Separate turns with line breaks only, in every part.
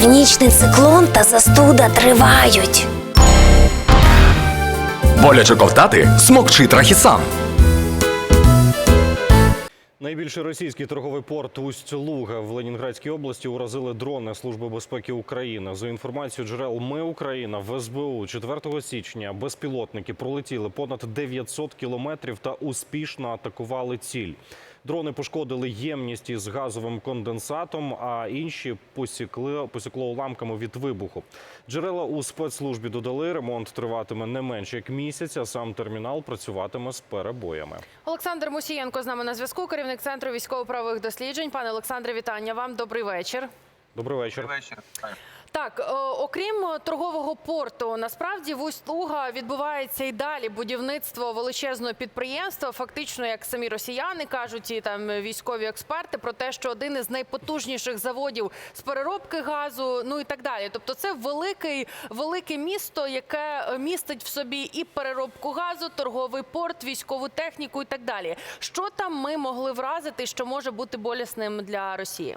Північний циклон та застуда тривають.
Боляче ковтати смокчи трахісан.
Найбільший російський торговий порт Усть-Луга в Ленінградській області уразили дрони Служби безпеки України. За інформацією джерел Ми Україна в СБУ 4 січня безпілотники пролетіли понад 900 кілометрів та успішно атакували ціль. Дрони пошкодили ємність із газовим конденсатом, а інші посікли посікло уламками від вибуху. Джерела у спецслужбі додали, ремонт триватиме не менше як місяць, а сам термінал працюватиме з перебоями.
Олександр Мусієнко з нами на зв'язку, керівник центру військово-правових досліджень. Пане Олександре, вітання вам. Добрий вечір.
Добрий вечір.
вечір.
Так, е, окрім торгового порту, насправді в Усть-Луга відбувається і далі будівництво величезного підприємства. Фактично, як самі росіяни кажуть, і там військові експерти про те, що один із найпотужніших заводів з переробки газу, ну і так далі. Тобто, це великий, велике місто, яке містить в собі і переробку газу, торговий порт, військову техніку і так далі. Що там ми могли вразити, що може бути болісним для Росії?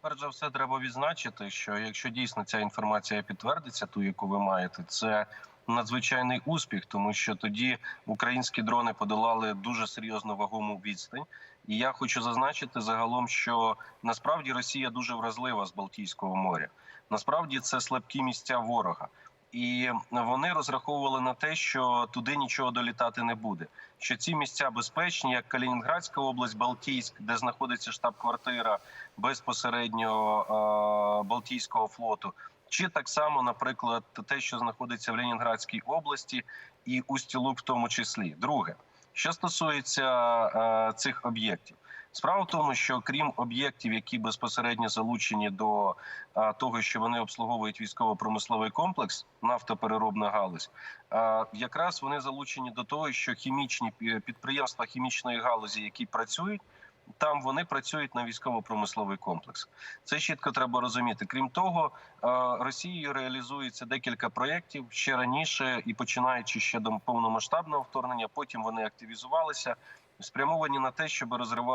Перш за все, треба відзначити, що якщо дійсно ця інформація підтвердиться, ту, яку ви маєте, це надзвичайний успіх, тому що тоді українські дрони подолали дуже серйозну вагому відстань. І я хочу зазначити загалом, що насправді Росія дуже вразлива з Балтійського моря. Насправді це слабкі місця ворога. І вони розраховували на те, що туди нічого долітати не буде. Що ці місця безпечні, як Калінінградська область, Балтійськ, де знаходиться штаб-квартира безпосередньо е, Балтійського флоту, чи так само, наприклад, те, що знаходиться в Ленінградській області, і Усть-Луг в тому числі. Друге, що стосується е, цих об'єктів. Справа в тому, що крім об'єктів, які безпосередньо залучені до того, що вони обслуговують військово-промисловий комплекс, нафтопереробна галузь, якраз вони залучені до того, що хімічні підприємства хімічної галузі, які працюють. Там вони працюють на військово-промисловий комплекс. Це чітко треба розуміти. Крім того, е, Росією реалізується декілька проєктів ще раніше, і починаючи ще до повномасштабного вторгнення, потім вони активізувалися, спрямовані на те, щоб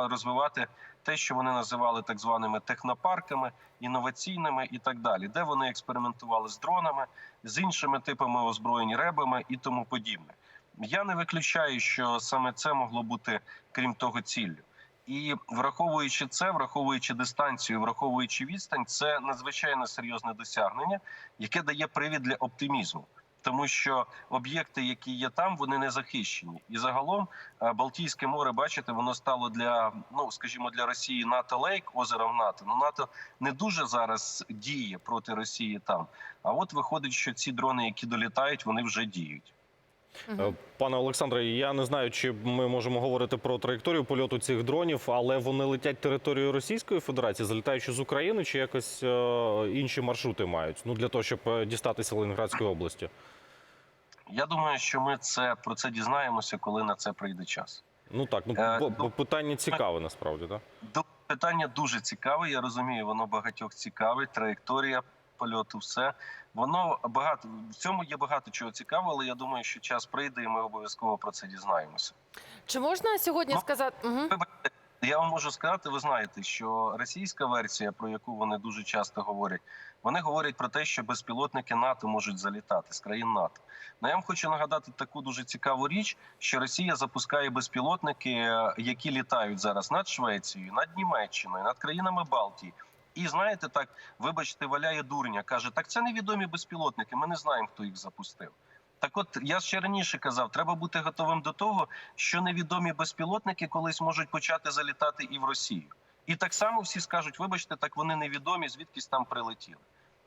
розвивати те, що вони називали так званими технопарками, інноваційними і так далі, де вони експериментували з дронами, з іншими типами озброєнь ребами і тому подібне. Я не виключаю, що саме це могло бути, крім того, ціллю. І враховуючи це, враховуючи дистанцію, враховуючи відстань, це надзвичайно серйозне досягнення, яке дає привід для оптимізму. Тому що об'єкти, які є там, вони не захищені, і загалом е, Балтійське море, бачите, воно стало для ну скажімо, для Росії НАТО Лейк, озером НАТО. Ну НАТО не дуже зараз діє проти Росії там. А от виходить, що ці дрони, які долітають, вони вже діють.
Е, Пане Олександре, я не знаю, чи ми можемо говорити про траєкторію польоту цих дронів, але вони летять територією Російської Федерації, залітаючи з України, чи якось е, інші маршрути мають? Ну для того, щоб е, дістатися Ленінградської області.
Я думаю, що ми це про це дізнаємося, коли на це прийде час.
Ну так, ну
Е,
бо питання цікаве насправді, так?
Питання дуже цікаве. Я розумію, воно багатьох цікавить. Траєкторія польоту, все воно багато в цьому є багато чого цікавого, але я думаю, що час прийде, і ми обов'язково про це дізнаємося.
Чи можна сьогодні
Ну,
сказати? Угу.
Вибачте, я вам можу сказати, ви знаєте, що російська версія, про яку вони дуже часто говорять, вони говорять про те, що безпілотники НАТО можуть залітати з країн НАТО. Ну, я вам хочу нагадати таку дуже цікаву річ, що Росія запускає безпілотники, е, які літають зараз над Швецією, над Німеччиною, над країнами Балтії. І знаєте, так, вибачте, валяє дурня, каже: так це невідомі безпілотники. Ми не знаємо, хто їх запустив. Так, от я ще раніше казав, треба бути готовим до того, що невідомі безпілотники колись можуть почати залітати і в Росію. І так само всі скажуть: вибачте, так вони невідомі, звідкись там прилетіли.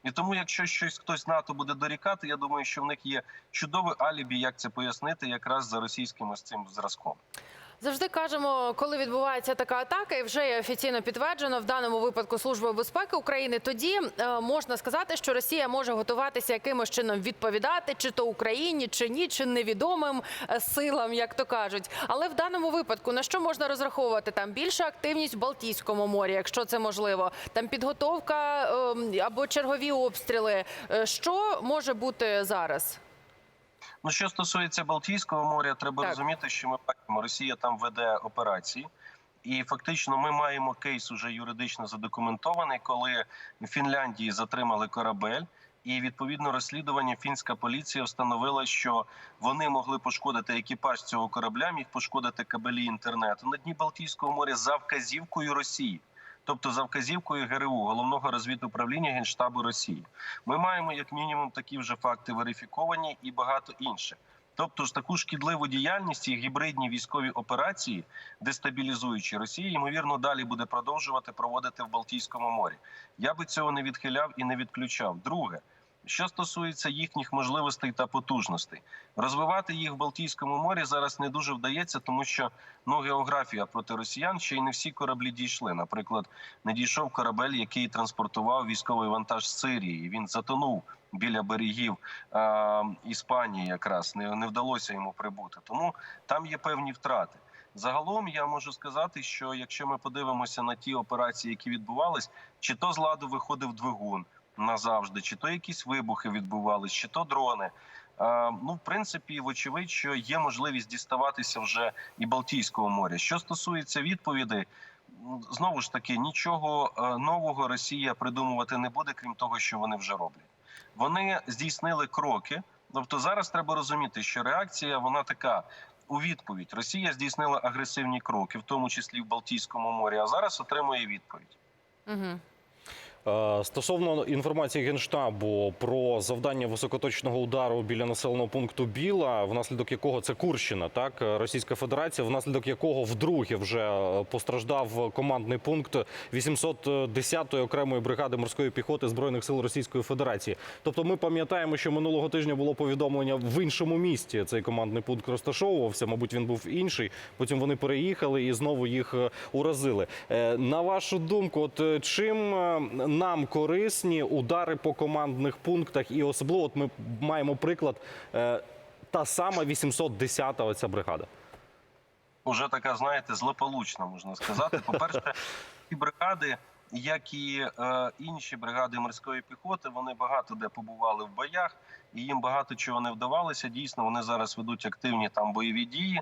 І тому, якщо щось хтось НАТО буде дорікати, я думаю, що в них є чудове алібі, як це пояснити, якраз за російським ось цим зразком.
Завжди кажемо, коли відбувається така атака, і вже є офіційно підтверджено в даному випадку Службою безпеки України. Тоді е, можна сказати, що Росія може готуватися якимось чином відповідати, чи то Україні, чи ні, чи невідомим е, силам, як то кажуть. Але в даному випадку на що можна розраховувати? Там більша активність в Балтійському морі, якщо це можливо, там підготовка е, або чергові обстріли. Е, Що може бути зараз?
Ну, що стосується Балтійського моря, треба
Так.
розуміти, що ми бачимо, Росія там веде операції. І фактично ми маємо кейс уже юридично задокументований, коли в Фінляндії затримали корабель. І відповідно розслідування фінська поліція встановила, що вони могли пошкодити екіпаж цього корабля, міг пошкодити кабелі інтернету на дні Балтійського моря за вказівкою Росії, тобто за вказівкою ГРУ, головного розвідуправління Генштабу Росії. Ми маємо як мінімум такі вже факти верифіковані і багато інших. Тобто ж таку шкідливу діяльність і гібридні військові операції, дестабілізуючи Росію, ймовірно, далі буде продовжувати проводити в Балтійському морі. Я би цього не відхиляв і не відключав. Друге, що стосується їхніх можливостей та потужностей, розвивати їх в Балтійському морі зараз не дуже вдається, тому що ну географія проти росіян ще й не всі кораблі дійшли. Наприклад, не дійшов корабель, який транспортував військовий вантаж з Сирії. Він затонув біля берегів е, Іспанії, якраз не, не вдалося йому прибути. Тому там є певні втрати. Загалом я можу сказати, що якщо ми подивимося на ті операції, які відбувались, чи то з ладу виходив двигун назавжди, чи то якісь вибухи відбувались, чи то дрони. Е, ну, в принципі, вочевидь, що є можливість діставатися вже і Балтійського моря. Що стосується відповідей, знову ж таки нічого е, нового Росія придумувати не буде, крім того, що вони вже роблять. Вони здійснили кроки. Тобто, зараз треба розуміти, що реакція вона така. У відповідь Росія здійснила агресивні кроки, в тому числі в Балтійському морі. А зараз отримує відповідь.
Угу.
Е, Стосовно інформації Генштабу про завдання високоточного удару біля населеного пункту Біла, внаслідок якого це Курщина, так Російська Федерація, внаслідок якого вдруге вже е, постраждав командний пункт 810-ї окремої бригади морської піхоти збройних сил Російської Федерації. Тобто, ми пам'ятаємо, що минулого тижня було повідомлення в іншому місті. Цей командний пункт розташовувався. Мабуть, він був інший. Потім вони переїхали і знову їх е, уразили. На вашу думку, от чим нам корисні удари по командних пунктах, і особливо от ми маємо приклад е, та сама 810-та оця бригада.
Уже така, знаєте, злополучна, можна сказати. По-перше, ці бригади, як і е, інші бригади морської піхоти, вони багато де побували в боях, і їм багато чого не вдавалося. Дійсно, вони зараз ведуть активні там бойові дії,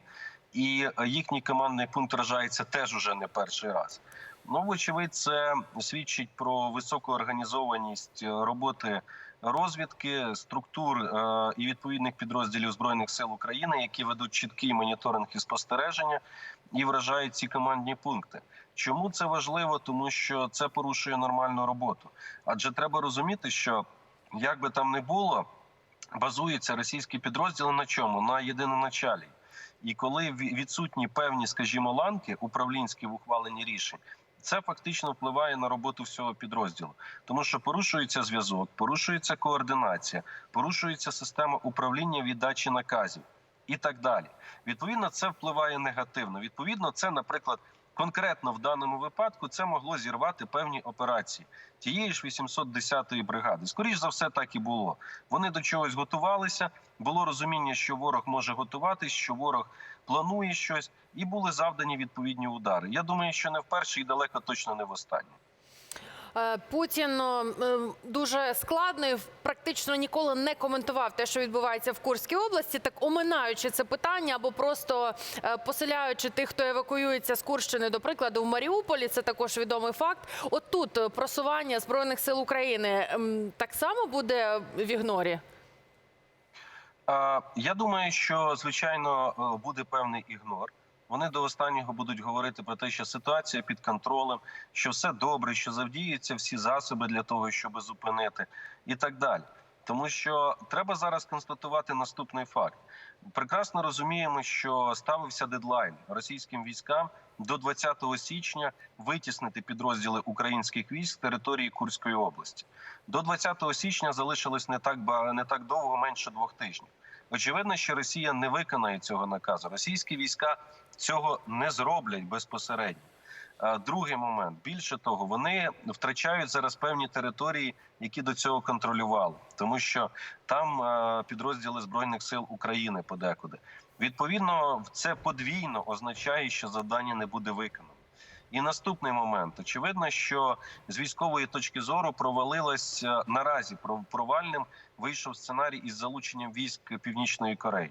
і е, їхній командний пункт вражається теж уже не перший раз. Ну, вочевидь, це свідчить про високу організованість е, роботи розвідки, структур е, і відповідних підрозділів збройних сил України, які ведуть чіткий моніторинг і спостереження і вражають ці командні пункти. Чому це важливо? Тому що це порушує нормальну роботу. Адже треба розуміти, що як би там не було, базуються російські підрозділи на чому? На єдиноначалі. І коли ві- відсутні певні, скажімо, ланки управлінські в ухваленні рішень, це фактично впливає на роботу всього підрозділу, тому що порушується зв'язок, порушується координація, порушується система управління віддачі наказів і так далі. Відповідно, це впливає негативно. Відповідно, це, наприклад, конкретно в даному випадку це могло зірвати певні операції тієї ж 810-ї бригади. Скоріше за все, так і було. Вони до чогось готувалися. Було розуміння, що ворог може готуватись, що ворог планує щось, і були завдані відповідні удари. Я думаю, що не вперше і далеко точно не в
Е, Путін е, дуже складно і практично ніколи не коментував те, що відбувається в Курській області, так оминаючи це питання або просто е, поселяючи тих, хто евакуюється з Курщини, до прикладу, в Маріуполі. Це також відомий факт. От тут е, просування збройних сил України так само буде в ігнорі.
Я думаю, що звичайно е, буде певний ігнор. Вони до останнього будуть говорити про те, що ситуація під контролем, що все добре, що завдіються всі засоби для того, щоб зупинити, і так далі. Тому що треба зараз констатувати наступний факт. Прекрасно розуміємо, що ставився дедлайн російським військам до 20 січня витіснити підрозділи українських військ з території Курської області. До 20 січня залишилось не так не так довго, менше двох тижнів. Очевидно, що Росія не виконає цього наказу. Російські війська цього не зроблять безпосередньо. Другий момент більше того, вони втрачають зараз певні території, які до цього контролювали, тому що там е, підрозділи збройних сил України подекуди. Відповідно, це подвійно означає, що завдання не буде виконано. І наступний момент очевидно, що з військової точки зору провалилась е, наразі пров- провальним вийшов сценарій із залученням військ Північної Кореї.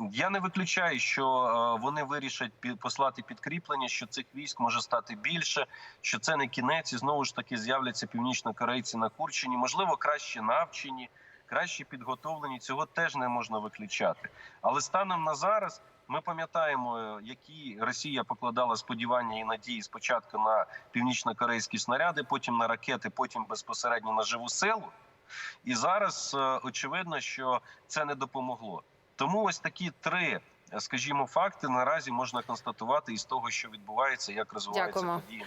Я не виключаю, що е, вони вирішать послати підкріплення, що цих військ може стати більше, що це не кінець, і знову ж таки з'являться північнокорейці на Курщині, можливо, краще навчені, краще підготовлені. Цього теж не можна виключати. Але станом на зараз ми пам'ятаємо, е, які Росія покладала сподівання і надії спочатку на північно-корейські снаряди, потім на ракети, потім безпосередньо на живу силу. І зараз е, очевидно, що це не допомогло. Тому ось такі три, е, скажімо, факти наразі можна констатувати із того, що відбувається, як розвиваються
подія.
події.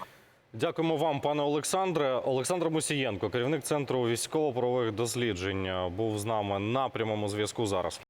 Дякуємо вам, пане Олександре. Олександр Мусієнко, керівник центру військово-правових досліджень, був з нами на прямому зв'язку зараз.